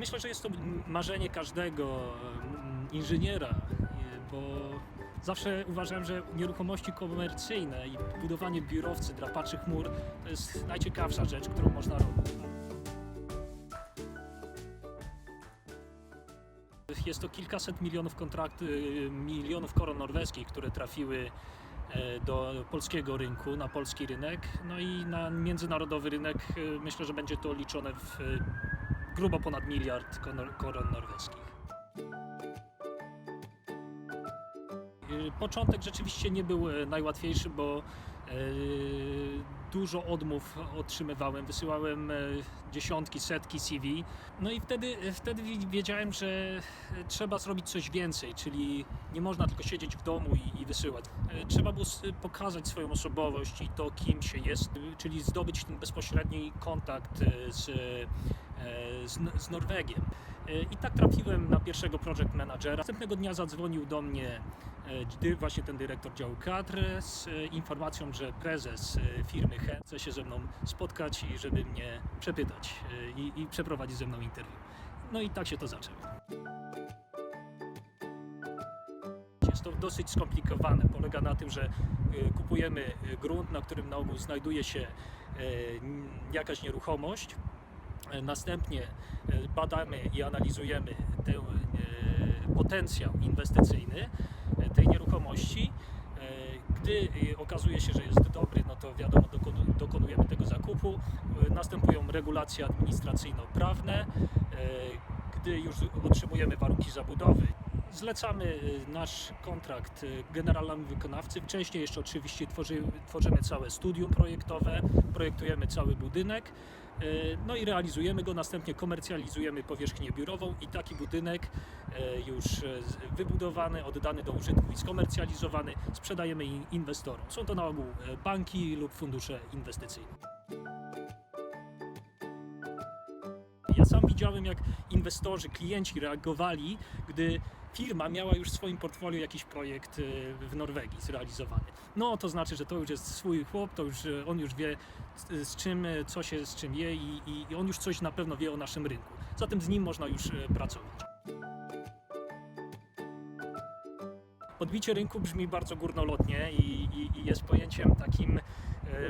Myślę, że jest to marzenie każdego mm, inżyniera, bo zawsze uważałem, że nieruchomości komercyjne i budowanie biurowcy, drapaczy chmur to jest najciekawsza rzecz, którą można robić. Jest to kilkaset milionów kontrakt, milionów koron norweskich, które trafiły e, do polskiego rynku, na polski rynek, no i na międzynarodowy rynek y, myślę, że będzie to liczone w grubo ponad miliard koron norweskich. Y, Początek rzeczywiście nie był e, najłatwiejszy, bo e, dużo odmów otrzymywałem, wysyłałem e, dziesiątki, setki CV. No i wtedy, wtedy wi- wiedziałem, że trzeba zrobić coś więcej, czyli nie można tylko siedzieć w domu i, i wysyłać. Trzeba było pokazać swoją osobowość i to, kim się jest, czyli zdobyć ten bezpośredni kontakt z, z, N- z Norwegiem. E, I tak trafiłem na pierwszego project managera. Następnego dnia zadzwonił do mnie e, właśnie ten dyrektor działu kadr z e, informacją, że prezes e, firmy chce chce się ze mną spotkać i żeby mnie przepytać e, i, i przeprowadzić ze mną interwiu. No i tak się to zaczęło. Jest to dosyć skomplikowane. Polega na tym, że e, kupujemy e, grunt, na którym na ogół znajduje się e, jakaś nieruchomość. E, Następnie e, badamy i analizujemy ten potencjał inwestycyjny e, tej nieruchomości. Gdy okazuje się, że jest dobry, no to wiadomo, dokonu- dokonujemy tego zakupu. Następują regulacje administracyjno-prawne. Gdy już otrzymujemy warunki zabudowy, zlecamy e, nasz kontrakt e, generalnemu wykonawcy. Wcześniej jeszcze oczywiście tworzy, tworzymy całe studium projektowe, projektujemy cały budynek. E, No i realizujemy go, następnie komercjalizujemy powierzchnię biurową i taki budynek już wybudowany, oddany do użytku i skomercjalizowany sprzedajemy in- inwestorom. Są to na ogół banki lub fundusze inwestycyjne. Ja sam widziałem, jak inwestorzy, klienci reagowali, gdy firma miała już w swoim portfolio jakiś projekt e, w Norwegii zrealizowany. No to znaczy, że to już jest swój chłop, to już e, on już wie z, czym, e, co się z czym je i, i, on już coś na pewno wie o naszym rynku. Zatem z nim można już pracować. Odbicie rynku brzmi bardzo górnolotnie i, i, i jest pojęciem takim,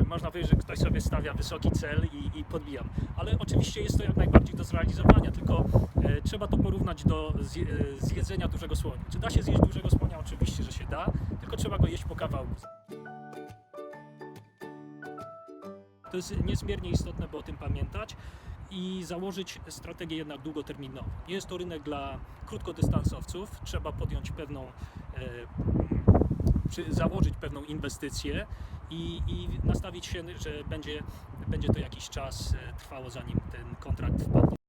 można powiedzieć, że ktoś sobie stawia wysoki cel i, i podbijam. Ale oczywiście jest to jak najbardziej do zrealizowania, tylko e, trzeba to porównać do e, zjedzenia dużego słonia. Czy da się zjeść dużego słonia? Oczywiście, że się da, tylko trzeba go jeść po kawałku. To jest niezmiernie istotne, by o tym pamiętać i założyć strategię jednak długoterminową. Nie jest to rynek dla krótkodystansowców, trzeba podjąć pewną, e, założyć pewną inwestycję i, i nastawić się, że będzie, będzie to jakiś czas e, trwało, zanim ten kontrakt wpadnie.